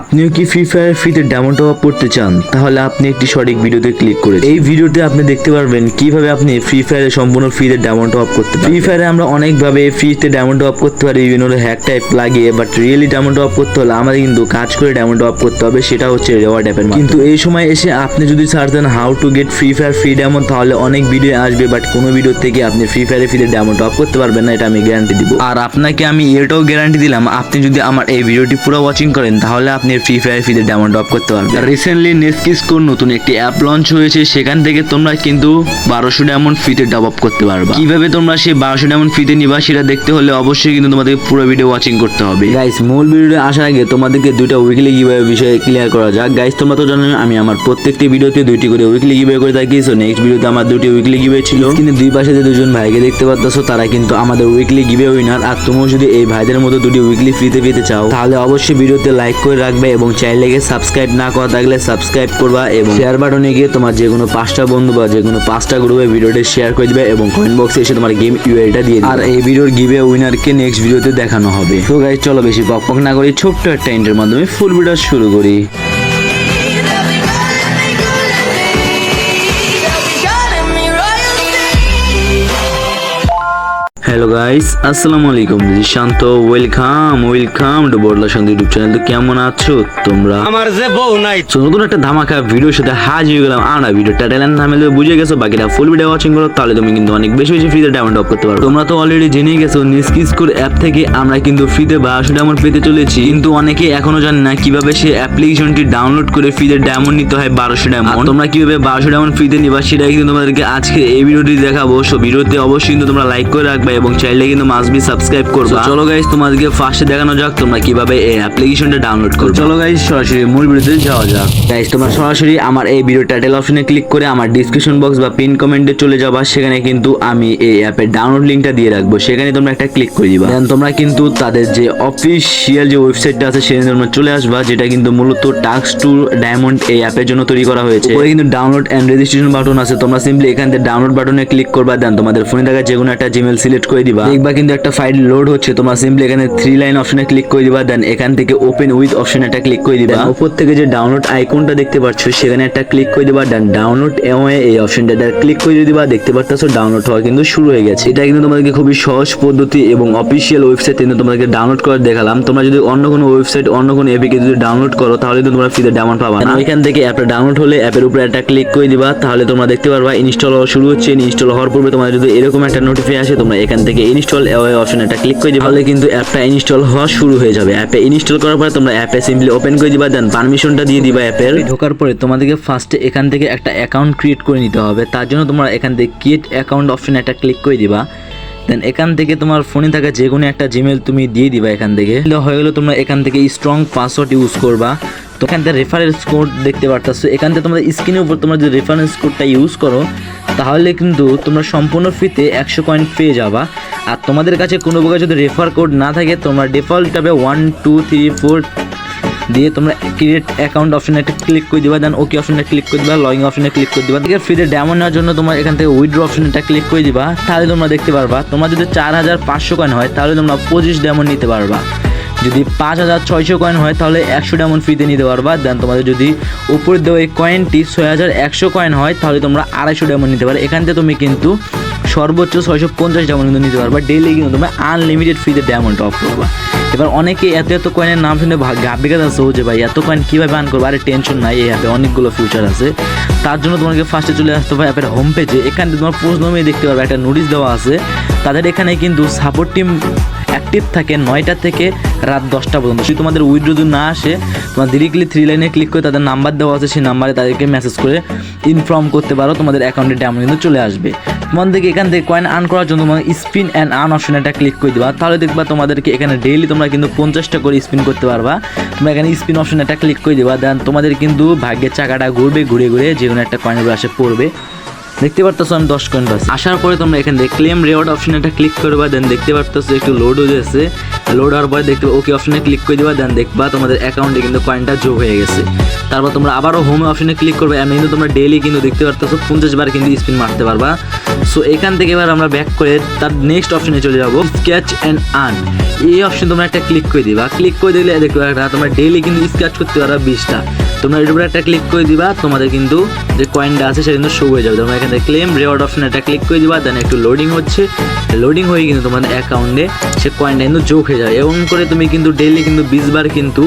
আপনিও কি free fire ফ্রিতে ডায়মন্ড টপ করতে চান, তাহলে আপনি একটি সঠিক ভিডিওতে ক্লিক করে এই ভিডিওতে আপনি দেখতে পারবেন কীভাবে আপনি ফ্রি ফায়ারে সম্পূর্ণ ফ্রিতে ডায়মন্ড টপ করতে পারেন ফ্রি ফায়ারে আমরা অনেকভাবে ফ্রিতে ডায়মন্ড টপ করতে পারি, বিভিন্ন হ্যাক টাইপ লাগিয়ে বাট রিয়েলি ডায়মন্ড টপ করতে হলে আমাদের কিন্তু কাজ করে ডায়মন্ড টপ করতে হবে, সেটা হচ্ছে রেওয়ার্ড অ্যাপের কিন্তু এই সময় এসে আপনি যদি search then how to get free fire free diamond তাহলে অনেক ভিডিও আসবে বাট কোনো ভিডিও থেকে আপনি ফ্রি ফায়ারে ফ্রিতে ডায়মন্ড টপ করতে পারবেন না, এটা আমি গ্যারান্টি দিব। আর আপনাকে আমি এটাও গ্যারান্টি দিলাম, আপনি যদি আমার এই ভিডিওটি পুরো ওয়াচিং করেন, তাহলে আপনি ফ্রি ফায়ার ফ্রিতে ডায়মন্ড টপ করতে পারবেন রিসেন্টলি নেসকি নতুন একটি অ্যাপ লঞ্চ হয়েছে সেখান থেকে তোমরা কিন্তু বারোশো ডায়মন্ড ফ্রিতে টপ আপ করতে পারবে। কীভাবে তোমরা সেই বারোশো ডায়মন্ড ফ্রিতে নিবা সেটা দেখতে হলে অবশ্যই কিন্তু তোমাদের পুরো ভিডিও ওয়াচিং করতে হবে। গাইস মূল ভিডিওতে আসার আগে তোমাদেরকে দুইটা উইকলি গিভওয়ে বিষয়ে ক্লিয়ার করা যাক। গাইস তোমরা তো জানো আমি আমার প্রত্যেকটি ভিডিওতে দুইটি করে উইকলি গিভওয়ে করে থাকি। সো নেক্সট ভিডিওতে আমার দুটি উইকলি গিভওয়ে ছিল। কিন্তু দুই পাশে যে দুজন ভাইকে দেখতে পাচ্ছ তারা কিন্তু আমাদের উইকলি গিভওয়ে উইনার আর তুমিও যদি এই ভাইদের মতো দুটি উইকলি ফ্রিতে পেতে চাও তাহলে অবশ্যই ভিডিওতে লাইক করে রাখবে এবং চ্যানেলটিকে সাবস্ক্রাইব না করা থাকলে সাবস্ক্রাইব করবা এবং শেয়ার বাটনে গিয়ে তোমার যে কোনো পাঁচটা বন্ধু বা যে কোনো পাঁচটা গ্রুপে ভিডিওটি শেয়ার করে দিবে এবং কমেন্ট বক্সে এসে তোমার গেম ইউআইটা দিয়ে আর এই ভিডিওর গিভে উইনারকে নেক্সট ভিডিওতে দেখানো হবে। তো গাইজ চলো বেশি পক পক না করি, ছোট্ট একটা ইন্টের মাধ্যমে ফুল ভিডিও শুরু করি। হ্যালো গাইস আসসালামু আলাইকুম Shanto welcome welcome to Borla Shanto YouTube channel তো কেমন আছো তোমরা? আমার যে বউ নাই। তো নতুন একটা ধামাকা ভিডিওর সাথে হাজির হয়ে গেলাম। আমরা ভিডিও টাইটেল এন্ড থাম্বনেল বুঝে গেছো বাকিটা ফুল ভিডিও ওয়াচিং করো তাহলে তুমি কিন্তু অনেক বেশি বেশি ফ্রিতে ডায়মন্ড অফ করতে পারো। তোমরা তো অলরেডি জেনে গেছো নিস্কি স্কোর অ্যাপ থেকে আমরা কিন্তু ফ্রিতে বারোশো ডায়মন্ড পেতে চলেছি। কিন্তু অনেকে এখনও জানে না কীভাবে সে অ্যাপ্লিকেশনটি ডাউনলোড করে ফ্রিতে ডায়মন্ড নিতে হয় বারোশো ডায়মন্ড তোমরা কীভাবে বারোশো ডায়মন্ড ফ্রিতে নিবা সেটাই কিন্তু তোমাদেরকে আজকে এই ভিডিওটি দেখাবো। সো ভিডিওতে অবশ্যই কিন্তু তোমরা লাইক করে রাখবে এবং চাইলে কিন্তু মাস্ট বি সাবস্ক্রাইব করবে। চলো গাইস তোমাদেরকে ফার্স্টে দেখানো যাক তোমরা কীভাবে এই অ্যাপ্লিকেশনটা ডাউনলোড করবে। চলো গাইস সরাসরি মূল ভিডিওতে যাওয়া যাক। গাইস তোমরা সরাসরি আমার এই ভিডিও টাইটেল অপশনে ক্লিক করে আমার ডিসক্রিপশন বক্স বা পিন কমেন্টে চলে যাবা। সেখানে কিন্তু আমি এই অ্যাপের ডাউনলোড লিংকটা দিয়ে রাখব। সেখানে তোমরা একটা ক্লিক করে দিবা। দেন তোমরা কিন্তু তাদের যে অফিসিয়াল যে ওয়েবসাইটটা আছে সেখানে তোমরা চলে আসবা যেটা কিন্তু মূলত টাস্ক টু ডায়মন্ড এই অ্যাপের জন্য তৈরি করা হয়েছে। ওই কিন্তু ডাউনলোড এন্ড রেজিস্ট্রেশন বাটন আছে। তোমরা সিম্পলি এখান থেকে ডাউনলোড বাটনে ক্লিক করবা। দেন তোমাদের ফোনে থাকা যে কোনো একটা জিমেল সিলেক্ট করে দিবা। দেখবা কিন্তু একটা ফাইল লোড হচ্ছে তোমরা সিম্পলি এখানে থ্রি লাইন অপশনে ক্লিক করে দিবা দেন এখান থেকে ওপেন উইথ অপশন একটা ক্লিক করে দিবা। উপর থেকে যে ডাউনলোড আইকনটা দেখতে পাচ্ছ সেখানে একটা ক্লিক করে দিবা দেন ডাউনলোড এওয়ে এই অপশনটা ক্লিক করে দিবা দেখতে পাচ্ছ ডাউনলোড হওয়া কিন্তু শুরু হয়ে গেছে। এটা কিন্তু তোমাদেরকে খুবই সহজ পদ্ধতি এবং অফিসিয়াল ওয়েবসাইট কিন্তু তোমাদেরকে ডাউনলোড করে দেখালাম। তোমরা যদি অন্য কোনো ওয়েবসাইট অন্য কোনো অ্যাপে যদি ডাউনলোড করো তাহলে কিন্তু তোমরা ফ্রিতে ডাউনলোড পাবা না। এখান থেকে অ্যাপটা ডাউনলোড হলে অ্যাপের উপরে একটা ক্লিক করে দিবা তাহলে তোমরা দেখতে পারবা ইনস্টল হওয়া শুরু হচ্ছে। ইনস্টল হওয়ার পূর্বে তোমাদের যদি এরকম একটা নোটিফাই আসে তোমরা এখান থেকে ইনস্টল এওয়ে অপশন একটা ক্লিক করে দিবা। তাহলে কিন্তু অ্যাপটা ইনস্টল হওয়া শুরু হয়ে যাবে। অ্যাপে ইনস্টল করার পরে তোমরা অ্যাপে সিম্পলি ওপেন করে দিবা দেন পারমিশনটা দিয়ে দিবা অ্যাপের ঢোকার পরে তোমাদেরকে ফার্স্টে এখান থেকে একটা অ্যাকাউন্ট ক্রিয়েট করে নিতে হবে। তার জন্য তোমরা এখান থেকে ক্রিয়েট অ্যাকাউন্ট অপশন একটা ক্লিক করে দিবা। দেন এখান থেকে তোমার ফোনে থাকা যে কোনো একটা জিমেল তুমি দিয়ে দিবা এখান থেকে। হয়ে গেলো তোমরা এখান থেকে স্ট্রং পাসওয়ার্ড ইউজ করবা। তো এখান থেকে রেফারেন্স কোড দেখতে পারতেছো। এখান থেকে তোমাদের স্ক্রিনের উপর তোমরা যদি রেফারেন্স কোডটা ইউজ করো, তাহলে কিন্তু তোমরা সম্পূর্ণ ফ্রিতে একশো কয়েন পেয়ে যাবা। আর তোমাদের কাছে কোনো প্রকার যদি রেফার কোড না থাকে, তোমরা ডিফল্ট টাবে ওয়ান টু থ্রি ফোর দিয়ে তোমরা ক্রিয়েট অ্যাকাউন্ট অপশনে একটা ক্লিক করে দিবা দেন ওকে অপশনে ক্লিক করে দিবা লগইন অপশনে ক্লিক করে দিবা। থেকে ফ্রিতে ডেমো নেওয়ার জন্য তোমার এখান থেকে উইথড্র অপশনটা ক্লিক করে দিবা। তাহলে তোমরা দেখতে পারবা তোমার যদি চার হাজার পাঁচশো কয়েন হয়, তাহলে তোমরা পঁচিশ ডেমন নিতে পারবা। যদি পাঁচ হাজার ছয়শো কয়েন হয়, তাহলে একশো ডায়মন্ড ফ্রিতে নিতে পারবা। দেন তোমাদের যদি উপরে দেওয়া এই কয়েনটি ছয় হাজার একশো কয়েন হয়, তাহলে তোমরা আড়াইশো ডায়মন্ড নিতে পারো। এখান থেকে তুমি কিন্তু সর্বোচ্চ ছয়শো পঞ্চাশ ডায়মন্ড কিন্তু নিতে পারবা। ডেইলি কিন্তু তুমি আনলিমিটেড ফ্রিতে ডায়মন্ড অফ করবা। এবার অনেকে এত এত কয়েনের নাম শুনে গাবিকা আছে যে ভাই, এত কয়েন কীভাবে আন করব? আরে টেনশন নাই, এই অ্যাপে অনেকগুলো ফিউচার আছে। তার জন্য তোমাকে ফার্স্টে চলে আসতে হবে অ্যাপের হোম পেজে এখানে তোমার পোস্ট নামে দেখতে পারবে, একটা নোটিশ দেওয়া আছে। তাদের এখানে কিন্তু সাপোর্ট টিম অ্যাক্টিভ থাকে নয়টা থেকে রাত দশটা পর্যন্ত। যদি তোমাদের উইড্রো যদি না আসে, তোমার ডিরেক্টলি থ্রি লাইনে ক্লিক করে তাদের নাম্বার দেওয়া আছে, সেই নাম্বারে তাদেরকে মেসেজ করে ইনফর্ম করতে পারো, তোমাদের অ্যাকাউন্টে ডায়মন্ড কিন্তু চলে আসবে। তোমাদেরকে এখান থেকে কয়েন আর্ন করার জন্য তোমার স্পিন অ্যান্ড আর্ন অপশন একটা ক্লিক করে দেবা। তাহলে দেখবা তোমাদেরকে এখানে ডেইলি তোমরা কিন্তু পঞ্চাশটা করে স্পিন করতে পারবা। তোমরা এখানে স্পিন অপশন একটা ক্লিক করে দেবা। দেন তোমাদের কিন্তু ভাগ্যের চাকাটা ঘুরবে, ঘুরে ঘুরে যে কোনো একটা কয়েনের আসে পড়বে। দেখতে পারতেছো আমি দশ কয়েন পাচ্ছি আসার পরে তোমরা এখান ক্লেম রেওয়ার্ড অপশন এটা ক্লিক করবা দেন দেখতে পারতেছো একটু লোড হয়ে গেছে। লোড হওয়ার পরে দেখতে ওকে অপশনে ক্লিক করে দিবা দেন দেখবা তোমাদের অ্যাকাউন্টে কিন্তু কয়েনটা যোগ হয়ে গেছে। তারপর তোমরা আবারও হোম অপশনে ক্লিক করবে এমনি কিন্তু তোমরা ডেইলি কিন্তু দেখতে পারতেছো পঞ্চাশ বার কিন্তু স্পিন মারতে পারবা। সো এখান থেকে এবার আমরা ব্যাক করে তার নেক্সট অপশনে চলে যাব স্কেচ অ্যান্ড আর্ন এই অপশন তোমরা একটা ক্লিক করে দিবা। ক্লিক করে দিলে দেখবে একটা তোমরা ডেইলি কিন্তু স্কেচ করতে পারবা বিশটা। তোমরা এর উপরে একটা ক্লিক করে দিবা, তোমাদের কিন্তু যে কয়েনটা আছে সেটা কিন্তু শো হয়ে যাবে। তোমরা এখানে ক্লেম রেওয়ার্ড অপশন একটা ক্লিক করে দিবা দেন একটু লোডিং হচ্ছে। লোডিং হয়ে কিন্তু তোমাদের অ্যাকাউন্টে সে কয়েনটা কিন্তু যোগ হয়ে যাবে। এবং করে তুমি কিন্তু ডেইলি কিন্তু বিশ বার কিন্তু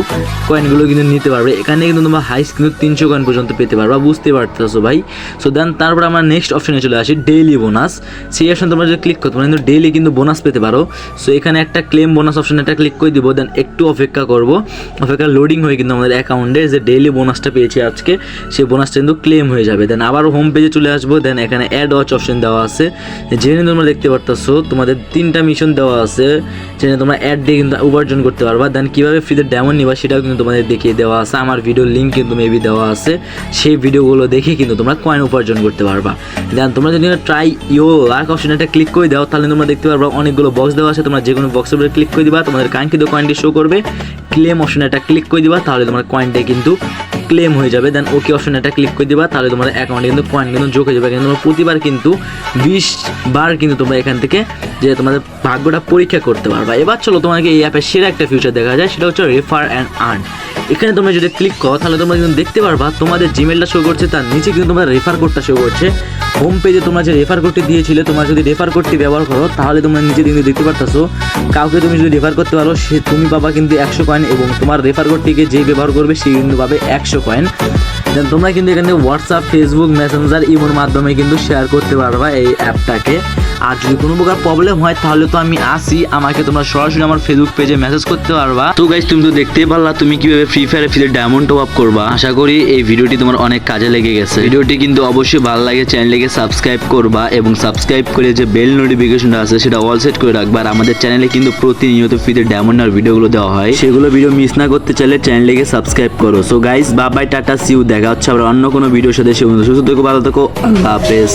কয়েনগুলো কিন্তু নিতে পারবে। এখানে কিন্তু তোমার হাইস্ট কিন্তু তিনশো কয়েন পর্যন্ত পেতে পারবা। বুঝতে পারতেছো ভাই? সো দেন তারপর আমরা নেক্সট অপশনে চলে আসি ডেইলি বোনাস সেই অপশন তোমরা যদি ক্লিক করো, তোমরা কিন্তু ডেইলি কিন্তু বোনাস পেতে পারো। সো এখানে একটা ক্লেম বোনাস অপশন একটা ক্লিক করে দিব দেন একটু অপেক্ষা করব। অপেক্ষা লোডিং হয়ে কিন্তু আমাদের অ্যাকাউন্টে যে ডেইলি বোনাসটা পেয়েছি আজকে, সেই বোনাসটা কিন্তু ক্লেম হয়ে যাবে। দেন আবার হোম পেজে চলে আসব দেন এখানে অ্যাড ওয়াচ অপশন দেওয়া আছে। যেখানে তোমরা দেখতে পারতেছো তোমাদের তিনটা মিশন দেওয়া আছে, যেখানে তোমরা অ্যাড দিয়ে কিন্তু উপার্জন করতে পারবা। দেন কীভাবে ফ্রিতে ডেমন নিবা সেটাও কিন্তু তোমাদের দেখিয়ে দেওয়া আছে। আমার ভিডিও লিঙ্ক কিন্তু মেবি দেওয়া আছে। সেই ভিডিওগুলো দেখে কিন্তু তোমরা কয়েন উপার্জন করতে পারবা। দেন তোমরা যদি ট্রাই ইও লার্ক অপশন একটা ক্লিক করে দাও, তাহলে তোমরা দেখতে পারবা অনেকগুলো বক্স দেওয়া আছে। তোমরা যে কোনো বক্সের উপরে ক্লিক করে দিবা। তোমাদের কাঙ্ক্ষিত কয়েনটি শো করবে। ক্লেম অপশন একটা ক্লিক করে দিবা। তাহলে তোমার কয়েনটা কিন্তু ক্লেম হয়ে যাবে দেন ওকে অপশন একটা ক্লিক করে দিবা, তাহলে তোমার অ্যাকাউন্টে কিন্তু কয়েন কিন্তু যোগ হয়ে যাবে। কিন্তু তোমরা প্রতিবার কিন্তু বিশ বার কিন্তু তোমরা এখান থেকে যে তোমাদের ভাগ্যটা পরীক্ষা করতে পারবা। এবার চলো তোমাকে এই অ্যাপের সেরা একটা ফিউচার দেখা যায়, সেটা হচ্ছে রেফার অ্যান্ড আর্ন এখানে তোমরা যদি ক্লিক করো, তাহলে তোমরা কিন্তু দেখতে পারবা তোমাদের জিমেলটা শো করছে, তার নিচে কিন্তু তোমার রেফার কোডটা শো করছে। হোম পেজে তোমরা যে রেফার কোডটি দিয়েছিলে, তোমরা যদি রেফার কোডটি ব্যবহার করো, তাহলে তোমরা নিচে কিন্তু দেখতে পারতেছো, কাউকে তুমি যদি রেফার করতে পারো, সে তুমি পাবা কিন্তু একশো কয়েন এবং তোমার রেফার কোডটিকে যে ব্যবহার করবে, সে কিন্তু পাবে একশো কয়েন দেন তোমরা কিন্তু এখানে হোয়াটসঅ্যাপ ফেসবুক মেসেঞ্জার ইমোর মাধ্যমে কিন্তু শেয়ার করতে পারবা এই অ্যাপটাকে আর যদি কোনো প্রকার প্রবলেম হয়, তাহলে তো আমি আসি। আমাকে তোমরা সরাসরি আমার ফেসবুক পেজে মেসেজ করতে পারবা। তো গাইজ তুমি তো দেখতেই পারলা, তুমি কীভাবে ফ্রি ফায়ারে ফ্রিতে ডায়মন্ড টপ আপ করবা। আশা করি এই ভিডিওটি তোমার অনেক কাজে লেগে গেছে। ভিডিওটি কিন্তু অবশ্যই ভালো লাগে চ্যানেলটিকে সাবস্ক্রাইব করবা এবং সাবস্ক্রাইব করে যে বেল নোটিফিকেশনটা আছে, সেটা অল সেট করে রাখবা। আর আমাদের চ্যানেলে কিন্তু প্রতিনিয়ত ফ্রিতে ডায়মন্ড আর ভিডিওগুলো দেওয়া হয়। সেগুলো ভিডিও মিস না করতে চাইলে চ্যানেলটিকে সাবস্ক্রাইব করো। So guys bye bye tata see you দেখা হচ্ছে আবার অন্য কোনো ভিডিওর সাথে। সে সুস্থ থেকো, ভালো থেকো, আল্লাহ হাফেজ.